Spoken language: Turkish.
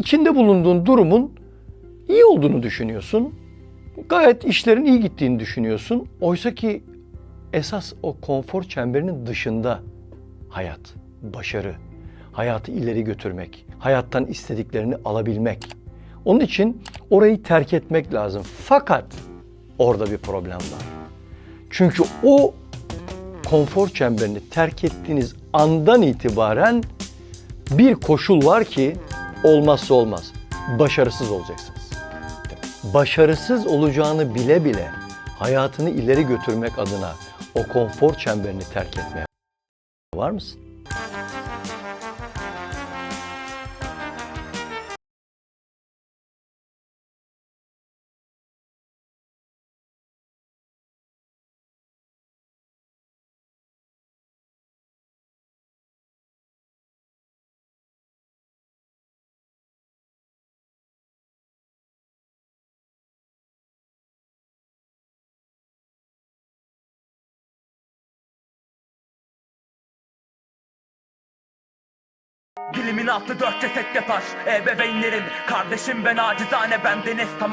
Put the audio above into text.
içinde bulunduğun durumun iyi olduğunu düşünüyorsun. Gayet işlerin iyi gittiğini düşünüyorsun. Oysa ki esas o konfor çemberinin dışında hayat, başarı, hayatı ileri götürmek, hayattan istediklerini alabilmek. Onun için orayı terk etmek lazım. Fakat orada bir problem var. Çünkü o konfor çemberini terk ettiğiniz andan itibaren bir koşul var ki olmazsa olmaz. Başarısız olacaksınız. Başarısız olacağını bile bile hayatını ileri götürmek adına o konfor çemberini terk etmeye var mısın? Dilimin altı dört ceset yatar. Ebeveynlerim Kardeşim ben acizane bendeniz tamam